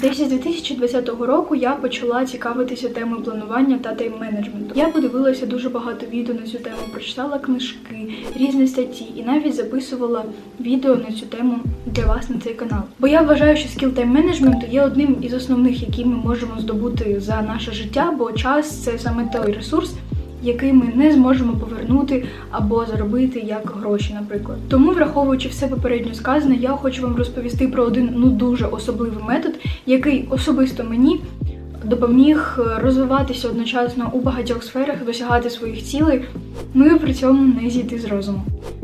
Десь з 2020 року я почала цікавитися темою планування та тайм-менеджменту. Я подивилася дуже багато відео на цю тему, прочитала книжки, різні статті і навіть записувала відео на цю тему для вас на цей канал. Бо я вважаю, що скіл тайм-менеджменту є одним із основних, які ми можемо здобути за наше життя, бо час це саме той ресурс, який ми не зможемо повернути або заробити як гроші, наприклад. Тому, враховуючи все попередньо сказане, я хочу вам розповісти про один ну дуже особливий метод, який особисто мені допоміг е, розвиватися одночасно у багатьох сферах, досягати своїх цілей, ну і при цьому не зійти з розуму.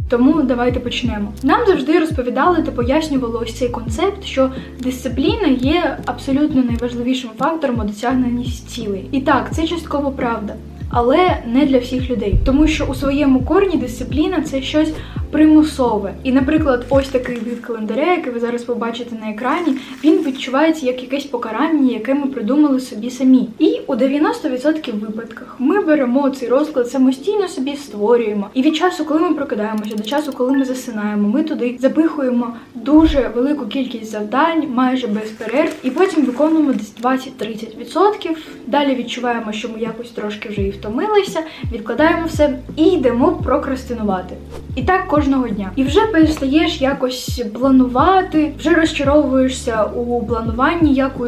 Тому давайте почнемо. Нам завжди розповідали та пояснювали ось цей концепт, що дисципліна є абсолютно найважливішим фактором у досягненні цілей. І так, це частково правда. Але не для всіх людей, тому що у своєму корні дисципліна це щось примусове. І, наприклад, ось такий вид календаря, який ви зараз побачите на екрані, він відчувається як якесь покарання, яке ми придумали собі самі. І у 90% випадках ми беремо цей розклад самостійно собі створюємо. І від часу, коли ми прокидаємося, до часу, коли ми засинаємо, ми туди запихуємо дуже велику кількість завдань, майже без перерв, і потім виконуємо десь 20-30%. Далі відчуваємо, що ми якось трошки вже і втомилися, відкладаємо все і йдемо прокрастинувати. І так кожного дня. І вже перестаєш якось планувати, вже розчаровуєшся у плануванні, як у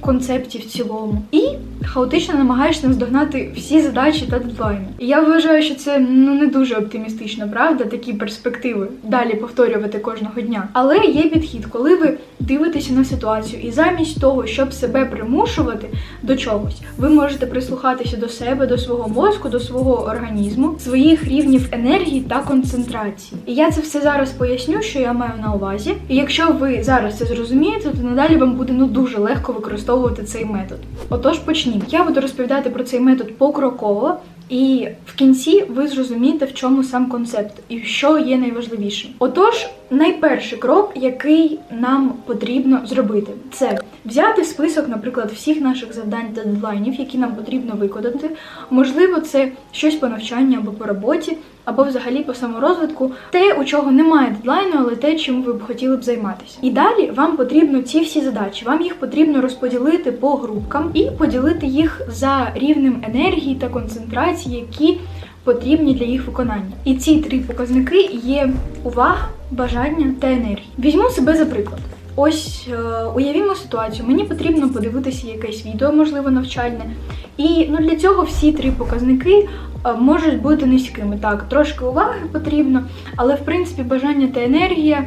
концепті в цілому. І хаотично намагаєшся наздогнати всі задачі та дедлайни. І я вважаю, що це ну не дуже оптимістично, правда, такі перспективи далі повторювати кожного дня. Але є підхід, коли ви дивитеся на ситуацію, і замість того, щоб себе примушувати до чогось, ви можете прислухатися до себе, до свого мозку, до свого організму, своїх рівнів енергії та концентрації. І я це все зараз поясню, що я маю на увазі. І якщо ви зараз це зрозумієте, то надалі вам буде ну дуже легко використовувати цей метод. Отож, почнімо. Я буду розповідати про цей метод покроково. І в кінці ви зрозумієте, в чому сам концепт і що є найважливішим. Отож, найперший крок, який нам потрібно зробити, це взяти список, наприклад, всіх наших завдань та дедлайнів, які нам потрібно виконати. Можливо, це щось по навчанню або по роботі, або взагалі по саморозвитку, те, у чого немає дедлайну, але те, чим ви б хотіли б займатися. І далі вам потрібно ці всі задачі. Вам їх потрібно розподілити по групкам і поділити їх за рівнем енергії та концентрації, які потрібні для їх виконання. І ці три показники є увага, бажання та енергія. Візьму себе за приклад. Ось е, уявімо ситуацію. Мені потрібно подивитися якесь відео, можливо, навчальне. І ну для цього всі три показники можуть бути низькими. Так, трошки уваги потрібно, але в принципі бажання та енергія.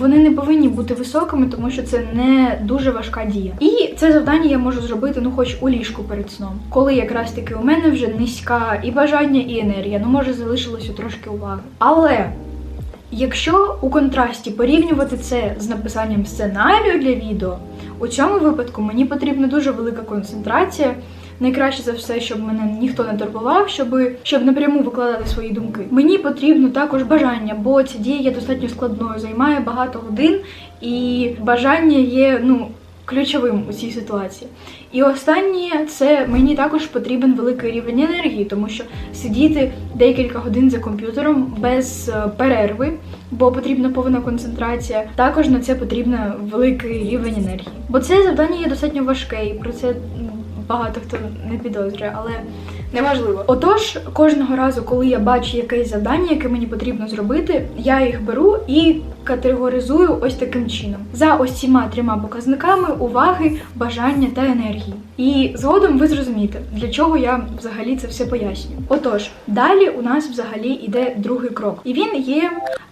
Вони не повинні бути високими, тому що це не дуже важка дія. І це завдання я можу зробити, ну хоч у ліжку перед сном, коли якраз таки у мене вже низька і бажання, і енергія. Ну може залишилося трошки уваги. Але Якщо у контрасті порівнювати це з написанням сценарію для відео, у цьому випадку мені потрібна дуже велика концентрація. Найкраще за все, щоб мене ніхто не турбував, щоб, щоб напряму викладати свої думки. Мені потрібно також бажання, бо ця дія є достатньо складною, займає багато годин, і бажання є ну ключовим у цій ситуації. І останнє це мені також потрібен великий рівень енергії, тому що сидіти декілька годин за комп'ютером без е, перерви, бо потрібна повна концентрація. Також на це потрібен великий рівень енергії. Бо це завдання є достатньо важке, і про це багато хто не підозрює, але неважливо. Отож, кожного разу, коли я бачу якесь завдання, яке мені потрібно зробити, я їх беру і категоризую ось таким чином: за ось цими трьома показниками уваги, бажання та енергії. І згодом ви зрозумієте, для чого я взагалі це все пояснюю. Отож, далі у нас взагалі йде другий крок, і він є.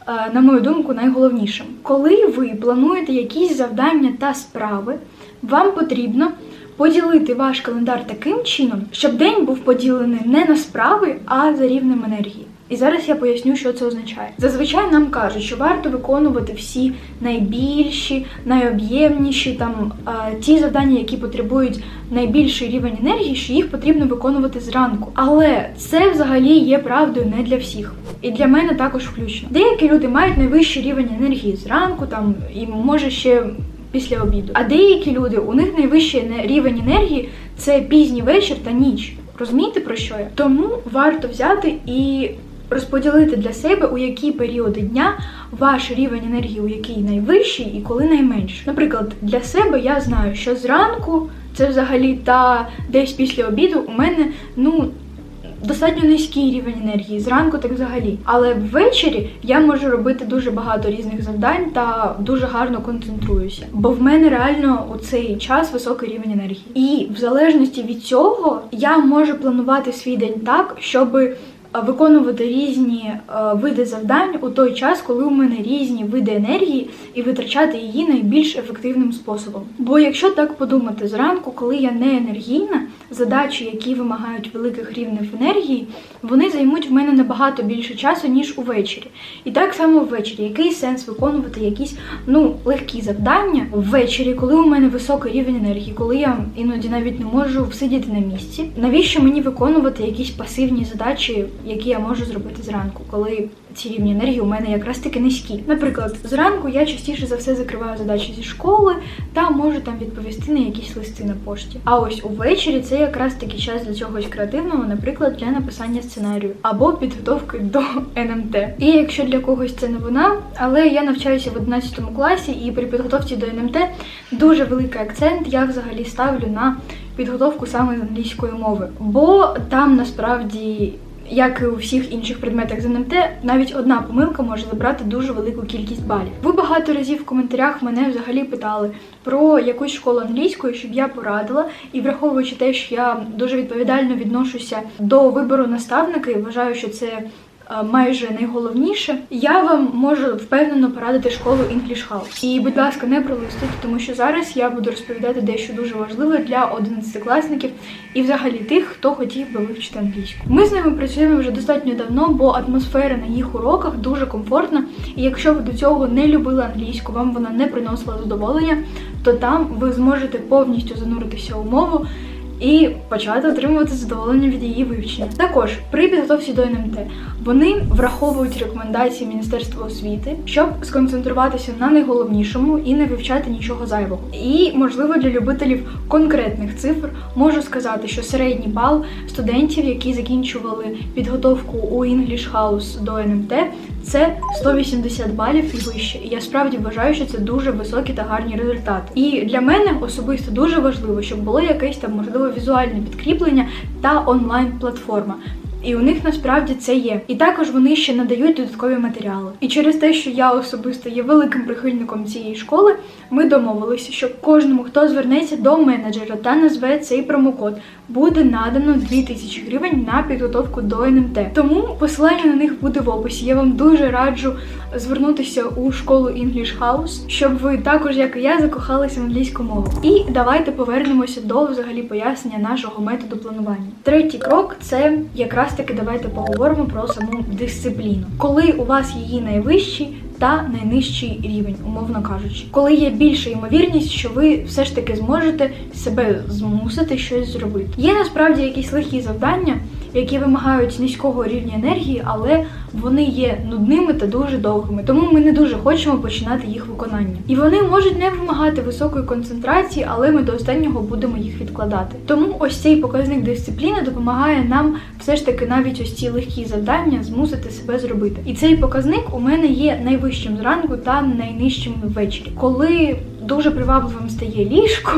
е, На мою думку, найголовнішим, коли ви плануєте якісь завдання та справи, вам потрібно поділити ваш календар таким чином, щоб день був поділений не на справи, а за рівнем енергії. І зараз я поясню, що це означає. Зазвичай нам кажуть, що варто виконувати всі найбільші, найоб'ємніші там ті завдання, які потребують найбільший рівень енергії, що їх потрібно виконувати зранку. Але це взагалі є правдою не для всіх. І для мене також включно. Деякі люди мають найвищий рівень енергії зранку, там і може ще після обіду. А деякі люди у них найвищий рівень енергії це пізній вечір та ніч. Розумієте про що я? Тому варто взяти і розподілити для себе, у які періоди дня ваш рівень енергії, у який найвищий і коли найменший. Наприклад, для себе я знаю, що зранку це взагалі та десь після обіду у мене ну. Достатньо низький рівень енергії зранку, так взагалі. Але ввечері я можу робити дуже багато різних завдань та дуже гарно концентруюся. Бо в мене реально у цей час високий рівень енергії. І в залежності від цього я можу планувати свій день так, щоби е, виконувати різні е, види завдань у той час, коли у мене різні види енергії, і витрачати її найбільш ефективним способом. Бо якщо так подумати зранку, коли я не енергійна, задачі, які вимагають великих рівнів енергії, вони займуть в мене набагато більше часу, ніж увечері. І так само ввечері, який сенс виконувати якісь ну легкі завдання ввечері, коли у мене високий рівень енергії, коли я іноді навіть не можу всидіти на місці. Навіщо мені виконувати якісь пасивні задачі, які я можу зробити зранку, коли ці рівні енергії у мене якраз таки низькі. Наприклад, зранку я частіше за все закриваю задачі зі школи та можу там відповісти на якісь листи на пошті. А ось увечері це якраз таки час для чогось креативного, наприклад, для написання сценарію або підготовки до НМТ. І якщо для когось це новина, але я навчаюся в 11 класі, і при підготовці до НМТ дуже великий акцент я взагалі ставлю на підготовку саме англійської мови, бо там насправді як і у всіх інших предметах з НМТ, навіть одна помилка може забрати дуже велику кількість балів. Ви багато разів в коментарях мене взагалі питали про якусь школу англійської, щоб я порадила, і враховуючи те, що я дуже відповідально відношуся до вибору наставника і вважаю, що це майже найголовніше, я вам можу впевнено порадити школу English House. І, будь ласка, не пролистуйте, тому що зараз я буду розповідати дещо дуже важливе для 11-класників і взагалі тих, хто хотів би вивчити англійську. Ми з ними працюємо вже достатньо давно, бо атмосфера на їх уроках дуже комфортна. І якщо ви до цього не любили англійську, вам вона не приносила задоволення, то там ви зможете повністю зануритися у мову і почати отримувати задоволення від її вивчення. Також при підготовці до НМТ вони враховують рекомендації Міністерства освіти, щоб сконцентруватися на найголовнішому і не вивчати нічого зайвого. І можливо для любителів конкретних цифр можу сказати, що середній бал студентів, які закінчували підготовку у English House до НМТ, це 180 балів і вище. І я справді вважаю, що це дуже високі та гарні результати. І для мене особисто дуже важливо, щоб було якесь там можливо візуальне підкріплення та онлайн-платформа. І у них насправді це є. І також вони ще надають додаткові матеріали. І через те, що я особисто є великим прихильником цієї школи, ми домовилися, що кожному, хто звернеться до менеджера та назве цей промокод, буде надано 2000 гривень на підготовку до НМТ. Тому посилання на них буде в описі. Я вам дуже раджу звернутися у школу English House, щоб ви також, як і я, закохалися в англійську мову. І давайте повернемося до взагалі пояснення нашого методу планування. Третій крок це якраз таки давайте поговоримо про саму дисципліну. Коли у вас її найвищий та найнижчий рівень, умовно кажучи, коли є більша ймовірність, що ви все ж таки зможете себе змусити щось зробити. Є насправді якісь легкі завдання, які вимагають низького рівня енергії, але вони є нудними та дуже довгими, тому ми не дуже хочемо починати їх виконання. І вони можуть не вимагати високої концентрації, але ми до останнього будемо їх відкладати. Тому ось цей показник дисципліни допомагає нам все ж таки навіть ось ці легкі завдання змусити себе зробити. І цей показник у мене є найвищим зранку та найнижчим ввечері, коли дуже привабливим стає ліжко,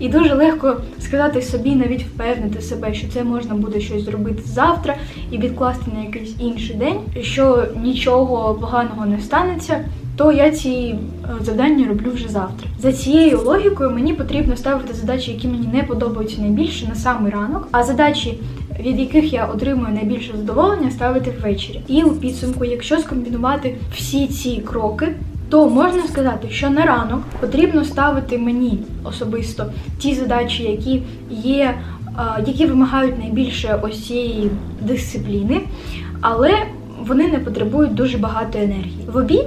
і дуже легко сказати собі, навіть впевнити себе, що це можна буде щось зробити завтра і відкласти на якийсь інший день, що нічого поганого не станеться. То я ці е, завдання роблю вже завтра. За цією логікою мені потрібно ставити задачі, які мені не подобаються найбільше на самий ранок, а задачі, від яких я отримую найбільше задоволення, ставити ввечері. І у підсумку, якщо скомбінувати всі ці кроки, то можна сказати, що на ранок потрібно ставити мені особисто ті задачі, які є, е, які вимагають найбільше ось дисципліни, але вони не потребують дуже багато енергії. В обід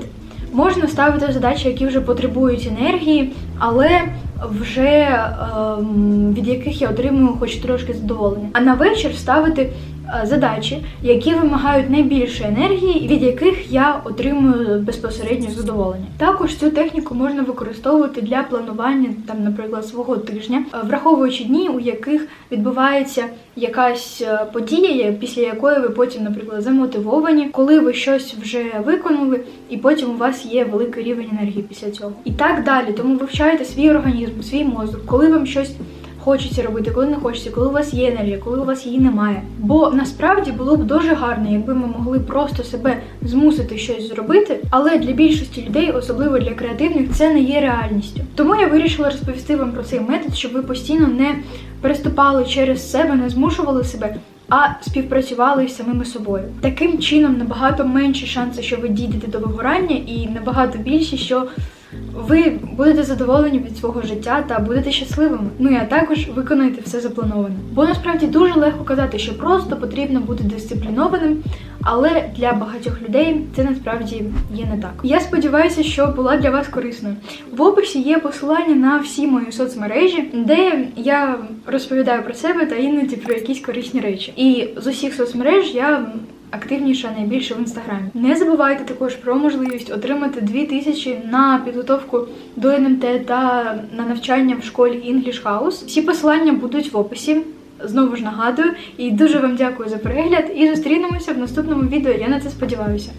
можна ставити задачі, які вже потребують енергії, але вже ем, від яких я отримую хоч трошки задоволення. А на вечір ставити задачі, які вимагають найбільше енергії, від яких я отримую безпосередньо задоволення. Також цю техніку можна використовувати для планування, там, наприклад, свого тижня, е, враховуючи дні, у яких відбувається якась е, подія, після якої ви потім, наприклад, замотивовані, коли ви щось вже виконали, і потім у вас є великий рівень енергії після цього. І так далі. Тому вивчайте свій організм, свій мозок, коли вам щось. Хочеться робити, коли не хочеться, коли у вас є енергія, коли у вас її немає. Бо насправді було б дуже гарно, якби ми могли просто себе змусити щось зробити, але для більшості людей, особливо для креативних, це не є реальністю. Тому я вирішила розповісти вам про цей метод, щоб ви постійно не переступали через себе, не змушували себе. А співпрацювали з самими собою. Таким чином набагато менші шанси, що ви дійдете до вигорання, і набагато більші, що ви будете задоволені від свого життя та будете щасливими. Ну і а також виконуєте все заплановане. Бо насправді дуже легко казати, що просто потрібно бути дисциплінованим, але для багатьох людей це насправді є не так. Я сподіваюся, що була для вас корисною. В описі є посилання на всі мої соцмережі, де я розповідаю про себе та іноді про якісь корисні речі. І з усіх соцмереж я активніша найбільше в інстаграмі. Не забувайте також про можливість отримати 2000 на підготовку до НМТ та на навчання в школі English House. Всі посилання будуть в описі. Знову ж нагадую, і дуже вам дякую за перегляд. І зустрінемося в наступному відео. Я на це сподіваюся.